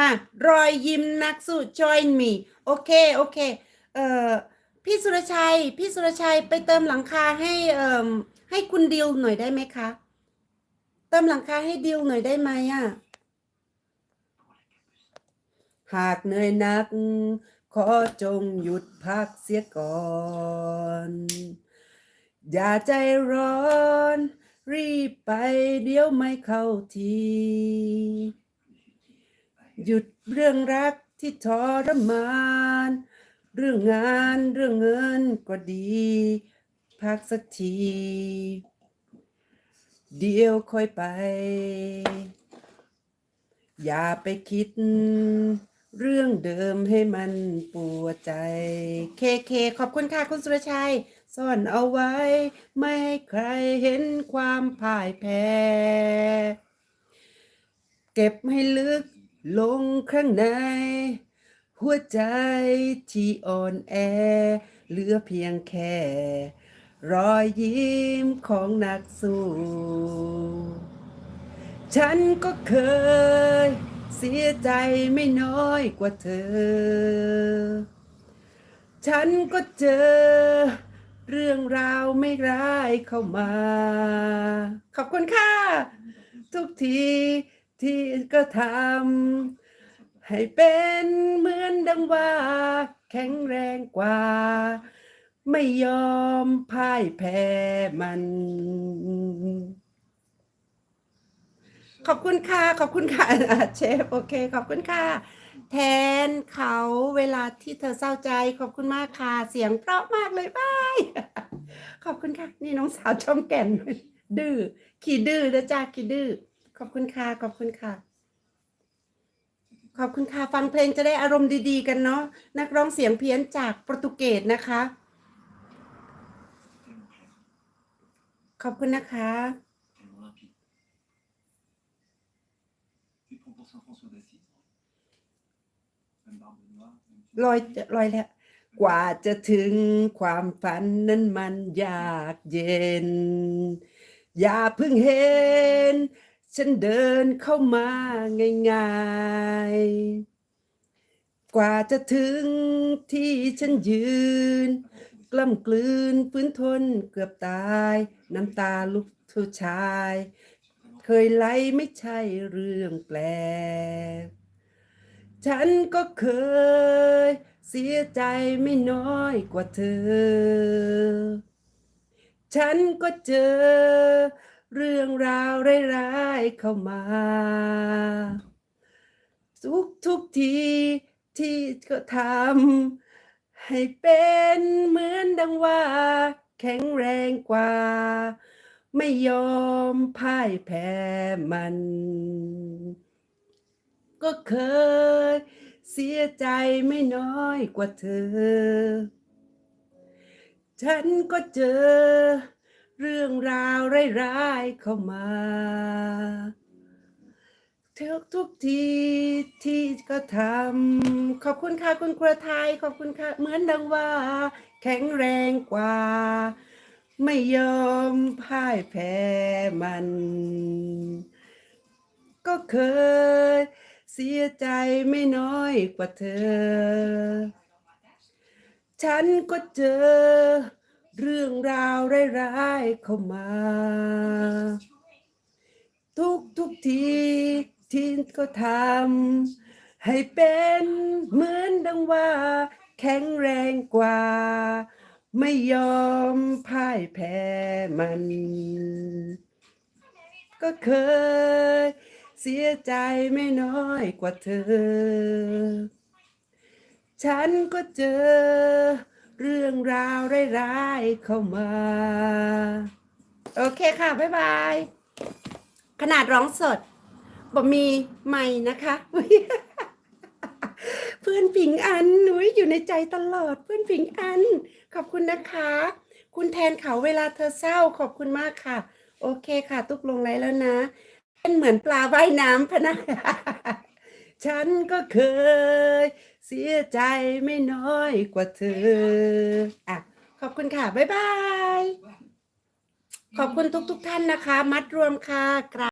มารอยยิ้มนักสู้ join me โอเคโอเคเอ่อพี่สุรชัย พี่สุรชัยไปเติมหลังคาให้เอ่อให้คุณดิวหน่อยได้ไหมคะ เติมหลังคาให้ดิวหน่อยได้ไหมอะหากเหนื่อยหนัก ขอจงหยุดพักเสียก่อน อย่าใจร้อน รีบไปเดี๋ยวไม่เข้าที หยุดเรื่องรักที่ทรมาน เรื่องงานเรื่องเงินก็ดี พักสักที เดี๋ยวค่อยไป อย่าไปคิด เรื่องเดิมให้มันปวดใจ เคเค ขอบคุณค่ะ คุณสุรชัย ซ่อนเอาไว้ ไม่ให้ใครเห็นความพ่ายแพ้ เก็บให้ลึก ลงข้างใน หัวใจที่อ่อนแอ เหลือเพียงแค่ รอยยิ้มของนักสู้ ฉันก็เคย เสียใจไม่น้อยกว่าเธอ ฉันก็เจอ เรื่องราวไม่ร้ายเข้ามา ขอบคุณค่ะ ทุกที ที่ก็ทำให้เป็นเหมือนดังว่า แข็งแรงกว่า ไม่ยอมพ่ายแพ้มัน ขอบคุณค่ะ ขอบคุณค่ะเชฟ โอเค ขอบคุณค่ะ แทนเขาเวลาที่เธอเศร้าใจ ขอบคุณมากค่ะ เสียงเพราะมากเลยบาย ขอบคุณค่ะ นี่น้องสาวชมแก่นดื้อ ขี้ดื้อนะจ้าขี้ดื้อ ขอบคุณค่ะ ขอบคุณค่ะ ขอบคุณค่ะ ฟังเพลงจะได้อารมณ์ดีๆ กันเนาะ นักร้องเสียงเพี้ยนจากโปรตุเกสนะคะ ขอบคุณนะคะ ลอยลอยแล้วกว่าจะถึงความฝันนั้นมันยากเย็น อย่าเพิ่งเห็น ฉันเดินเข้ามาง่ายๆ กว่าจะถึงที่ฉันยืน กล้ำกลืนฟื้นทนเกือบตาย น้ำตาลุกทุชาย เคยไหลไม่ใช่เรื่องแปลก ฉันก็เคยเสียใจไม่น้อยกว่าเธอ ฉันก็เจอ เรื่องราวร้ายๆเข้ามา ทุกทุกทีที่ก็ทำให้เป็นเหมือนดังว่า แข็งแรงกว่า ไม่ยอมพ่ายแพ้มัน ก็เคยเสียใจไม่น้อยกว่าเธอ ฉันก็เจอ เรื่องราวร้ายๆเข้ามาทุกทุกทีที่ก็ทำขอบคุณค่ะคุณครัวไทยขอบคุณค่ะเหมือนดังว่า แข็งแรงกว่า ไม่ยอมพ่ายแพ้มัน ก็เคยเสียใจไม่น้อยกว่าเธอ ฉันก็เจอ เรื่องราวร้ายๆเข้ามา ทุกทุกทีที่ก็ทำให้เป็นเหมือนดังว่า แข็งแรงกว่า ไม่ยอมพ่ายแพ้มัน ก็เคย เสียใจไม่น้อยกว่าเธอ ฉันก็เจอ เรื่องราวร้ายๆเข้ามา โอเคค่ะ บ๊ายบาย ขนาดร้องสดบ่มีไม่นะคะ เพื่อนผิงอันหนุยอยู่ในใจตลอด เพื่อนผิงอัน ขอบคุณนะคะ คุณแทนเขาเวลาเธอเศร้าขอบคุณมากค่ะ โอเคค่ะ ตุกลงไลน์แล้วนะ เป็นเหมือนปลาว่ายน้ำพะนะ ฉันก็เคย เสียใจไม่น้อยกว่าเธออะขอบคุณค่ะ บ๊ายบาย ขอบคุณทุก ๆทท่านนะคะ มัดรวมค่ะกราบ